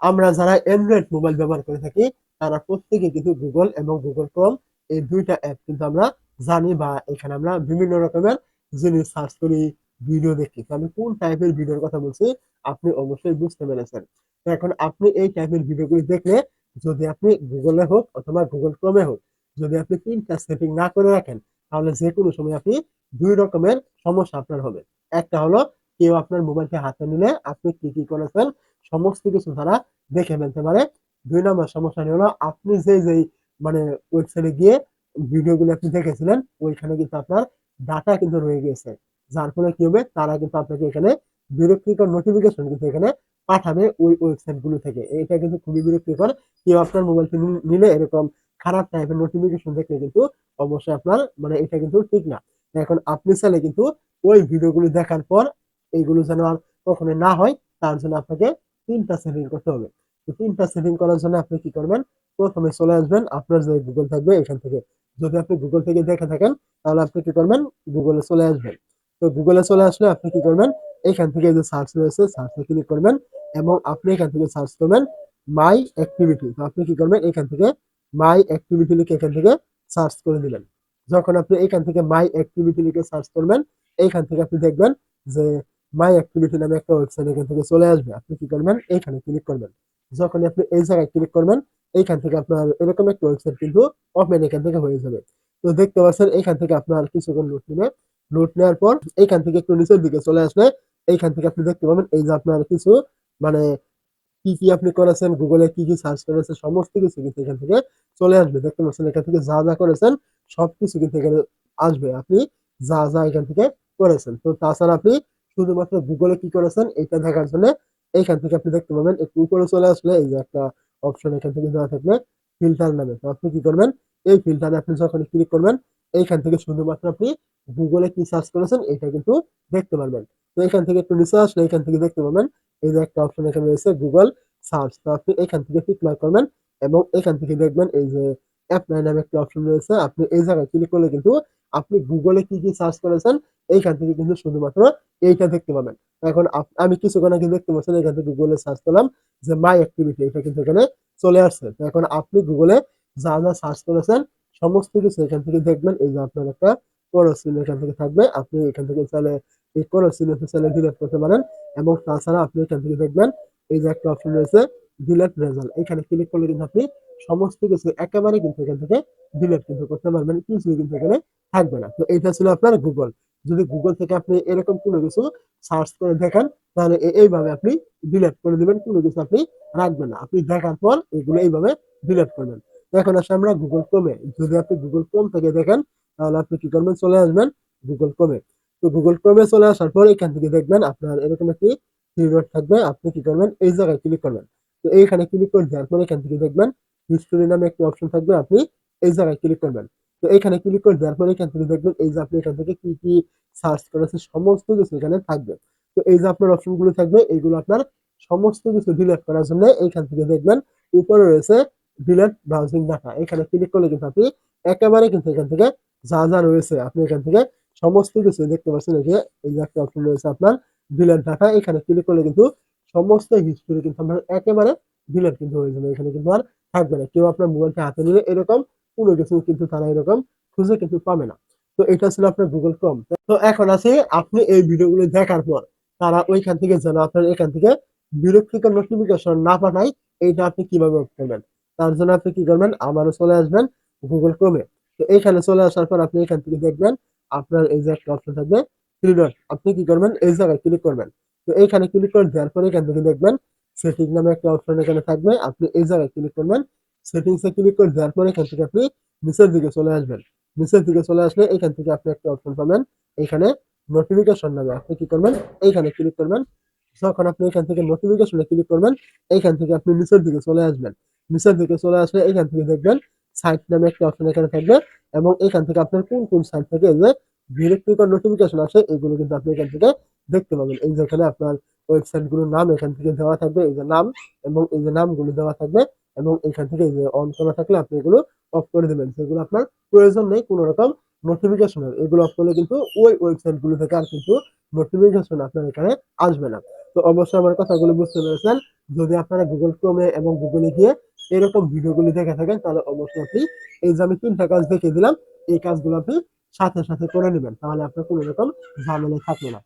আমরা যারা Android mobile ব্যবহার করে থাকি, তারা প্রত্যেকে কিন্তু গুগল এবং গুগল ক্রোম এই দুইটা অ্যাপ কিন্তু আমরা জানি বা এখানে আমরা বিভিন্ন রকমের জিনিস সার্চ করি ভিডিও দেখি। আমি কোন টাইপের ভিডিওর কথা বলছি, আপনি অবশ্যই বুঝতে পেরেছেন। এখন আপনি এই টাইপের ভিডিওগুলি দেখলে যদি আপনি গুগলে হোক অথবা গুগল ক্রোমে হোক, যদি আপনি তিনটা সেটিং না করে রাখেন, তাহলে যে কোনো সময় আপনি দুই রকমের সমস্যা আপনার হবে। একটা হলো কেউ আপনার মোবাইলকে হাতে নিলে আপনি কি কি করেছেন সমস্ত কিছু তারা দেখে ফেলতে পারে। দুই নম্বর সমস্যাটি হলো, আপনি যে যেই মানে ওয়েবসাইটে গিয়ে ভিডিওগুলো আপনি দেখেছিলেন, ওইখানে কিন্তু আপনার ডাটা কিন্তু রয়ে গিয়েছে যার ফলে কি হবে? তারা কিন্তু আপনাকে এখানে বিরক্তিকর নোটিফিকেশন কিন্তু এখানে পাঠাবে ওই ওয়েবসাইটগুলো থেকে। এটা কিন্তু খুবই বিরক্তিকর। কেউ আপনার মোবাইলটি নিলে এরকম খারাপ টাইপের নোটিফিকেশন দেখলে কিন্তু অবশ্যই আপনার মানে এটা কিন্তু ঠিক না। এখন আপনি চাইলে কিন্তু ওই ভিডিওগুলো দেখার পর এইগুলো যেন আর কখনো না হয়, তার জন্য আপনাকে তিনটা সেটিং করতে হবে। তো তিনটা সেটিং করার জন্য আপনি কি করবেন? প্রথমে চলে আসবেন আপনার যে গুগল থাকবে এখান থেকে। যদি আপনি গুগল থেকে দেখে থাকেন, তাহলে আপনি কি করবেন? গুগলে চলে আসবেন। তো গুগলে চলে আসলে আপনি কি করবেন? এখান থেকে যে সার্চ রয়েছে সার্চে ক্লিক করবেন এবং আপনি এখান থেকে সার্চ করবেন মাই অ্যাক্টিভিটি তো আপনি কি করবেন? এখান থেকে মাই অ্যাক্টিভিটি লিখে এখান থেকে সার্চ করে দিলেন। যখন আপনি এখান থেকে মাই অ্যাক্টিভিটি লিখে সার্চ করবেন এইখান থেকে আপনি দেখবেন যে মাই অ্যাক্টিভিটি নামে একটা ওয়েবসাইট এখান থেকে চলে আসবে। আপনি কি করবেন? এইখানে ক্লিক করবেন। যখন আপনি এই জায়গায় ক্লিক করবেন, এইখান থেকে আপনার এরকম একটা ওয়েবসাইট কিন্তু ওপেন এখান থেকে হয়ে যাবে। তো দেখতে পাচ্ছেন, এখান থেকে আপনার কিছুক্ষণ লোড নেবে। লোড নেওয়ার পর এইখান থেকে একটু নিচের দিকে চলে আসলে এইখান থেকে আপনি দেখতে পাবেন, এই যে আপনার কিছু মানে কি কি আপনি করেছেন গুগলে কি কি সার্চ করেছেন, সমস্ত কিছু কিন্তু এখান থেকে চলে আসবে। দেখতে পাচ্ছেন, এখান থেকে যা যা করেছেন, সবকিছু কিন্তু এখানে আসবে। আপনি যা যা এখান থেকে করেছেন। তো তাছাড়া আপনি শুধুমাত্র গুগলে কি করেছেন? এটা দেখার জন্য এইখান থেকে আপনি দেখতে পাবেন, একটু উপরে চলে আসলে এই যে একটা অপশন এখান থেকে দেওয়া থাকবে ফিল্টার নামে। তো আপনি কি করবেন? এই ফিল্টারে আপনি যখন ক্লিক করবেন, এইখান থেকে শুধুমাত্র আপনি গুগলে কি সার্চ করেছেন এটা কিন্তু দেখতে পারবেন। তো এখান থেকে একটু নিচে আসলে এখান থেকে দেখতে পাবেন, এই যে একটা অপশন এখানে রয়েছে গুগল সার্চ তো আপনি এখান থেকে ক্লিক মার্ক করবেন এবং এখান থেকে দেখবেন এই যে অ্যাপ নামে একটা অপশন রয়েছে। আপনি এই জায়গায় ক্লিক করলে কিন্তু আপনি গুগলে কি কি সার্চ করেছেন, এইখান থেকে কিন্তু শুধুমাত্র এইটা দেখতে পাবেন। এখন আমি কিছুক্ষণ আগে দেখতে পাচ্ছেন এখান থেকে গুগলে সার্চ করলাম যে মাই অ্যাক্টিভিটি এটা কিন্তু এখানে চলে আসছে। এখন আপনি গুগলে যা যা সার্চ করেছেন, সমস্ত কিছু এখান থেকে দেখবেন। এই যে আপনার একটা করো চিহ্ন এখান থেকে থাকবে, আপনি এখান থেকে চাইলে এই করো চিহ্ন চাইলে ডিলেট করতে পারেন। এবং তাছাড়া আপনি এখান থেকে দেখবেন, এই যে একটা অপশন রয়েছে ডিলেট রেজাল্ট এখানে ক্লিক করলে কিন্তু আপনি সমস্ত কিছু একেবারে কিন্তু এখান থেকে ডিলেট কিন্তু করতে পারবেন কিছুই কিন্তু এখানে থাকবে না। তো এটা ছিল আপনার গুগল যদি গুগল থেকে আপনি এরকম কোনো কিছু সার্চ করে দেখেন, তাহলে এইভাবে আপনি ডিলেট করে দিবেন, কোনো কিছু আপনি রাখবেন না। আপনি দেখার পর এগুলো এইভাবে ডিলেট করবেন। এখন আসলে আমরা গুগল ক্রোমে যদি আপনি গুগল ক্রোম থেকে দেখেন, তাহলে আপনি কি করবেন? চলে আসবেন গুগল ক্রোমে তো গুগল ক্রোমে চলে আসার পর এখান থেকে দেখবেন আপনার এরকম একটি থ্রি থাকবে। আপনি কি করবেন? এই জায়গায় ক্লিক করবেন। তো এইখানে ক্লিক করে দেওয়ার পর এখান থেকে দেখবেন হিস্টোরি নামে একটি অপশন থাকবে, আপনি এই জায়গায় ক্লিক করবেন। তো এখানে ক্লিক করে দেওয়ার পর এখান থেকে দেখবেন এই যে আপনি এখান থেকে কি কি সার্চ করেছেন সমস্ত কিছু এখানে থাকবে। তো এই যে আপনার অপশনগুলো থাকবে এইগুলো আপনার সমস্ত কিছু ডিলিট করার জন্য এইখান থেকে দেখবেন উপরে রয়েছে ডিলেট ব্রাউজিং ডাটা এখানে ক্লিক করলে কিন্তু আপনি একেবারে কিন্তু এখান থেকে যা যা রয়েছে, আপনি এখান থেকে সমস্ত কিছু দেখতে পাচ্ছেন। এই যে এই যে একটা অপশন রয়েছে আপনার ডিলেট ডাটা এখানে ক্লিক করলে কিন্তু সমস্ত হিস্ট্রি কিন্তু আপনার একেবারে ডিলেট কিন্তু হয়ে যাবে। এখানে কিন্তু আর থাকবে না। কেউ আপনার মোবাইলটা হাতে নিলে এরকম কোনো কিছু কিন্তু তারা এরকম খুঁজে কিন্তু পাবে না। তো এটা ছিল আপনার গুগল ক্রোম তো এখন আছে, আপনি এই ভিডিওগুলো দেখার পর তারা ওইখান থেকে যেন আপনার এখান থেকে বিরক্তিকর নোটিফিকেশন না পাঠায়, এইটা আপনি কীভাবে করবেন? তার জন্য আপনি কি করবেন? আবারও চলে আসবেন গুগল ক্রমে তো এইখানে চলে আসার পর আপনি এখান থেকে দেখবেন আপনার এই যে একটা অপশন থাকবে আপনি কি করবেন? এই জায়গায় ক্লিক করবেন। তো এইখানে ক্লিক করে দেওয়ার পরে এখান থেকে দেখবেন সেটিং নামে একটা অপশন এখানে থাকবে। আপনি এই জায়গায় ক্লিক করবেন। সেটিংসে ক্লিক করে দেওয়ার পরে এখান থেকে আপনি নিচের দিকে চলে আসবেন। নিচের দিকে চলে আসলে এখান থেকে আপনি একটা অপশন পাবেন। এখানে নোটিফিকেশন নামে আপনি কি করবেন? এইখানে ক্লিক করবেন। যখন আপনি এখান থেকে নোটিফিকেশনে ক্লিক করবেন, এইখান থেকে আপনি নিচের দিকে চলে আসবেন। নিচের দিকে চলে আসলে এখান থেকে দেখবেন সাইট নামে একটা অপশন এখানে থাকবে এবং এখান থেকে আপনার কোন কোন সাইট থেকে যে বিরক্তিকর নোটিফিকেশন আসে, এগুলো কিন্তু আপনি এখান থেকে দেখতে পাবেন। এই যেখানে আপনার ওয়েবসাইটগুলোর নাম এখান থেকে দেওয়া থাকবে, এই যে নাম এবং এই যে নামগুলো দেওয়া থাকবে এবং এখান থেকে যে অন করা থাকলে আপনি এগুলো অফ করে দেবেন। সেগুলো আপনার প্রয়োজন নেই কোনো রকম নোটিফিকেশনের এগুলো অফ করলে কিন্তু ওই ওয়েবসাইটগুলো থেকে আর কিন্তু নোটিফিকেশন আপনার এখানে আসবে না। তো অবশ্যই আমার কথাগুলো বুঝতে পেরেছেন। যদি আপনারা গুগল ক্রোমে এবং গুগলে গিয়ে এরকম ভিডিওগুলি দেখে থাকেন, তাহলে অবশ্যই আপনি এই যে আমি তিনটা কাজ দেখিয়ে দিলাম, এই কাজগুলো আপনি সাথে সাথে করে নেবেন। তাহলে আপনার কোনো রকম ঝামেলা থাকবে না।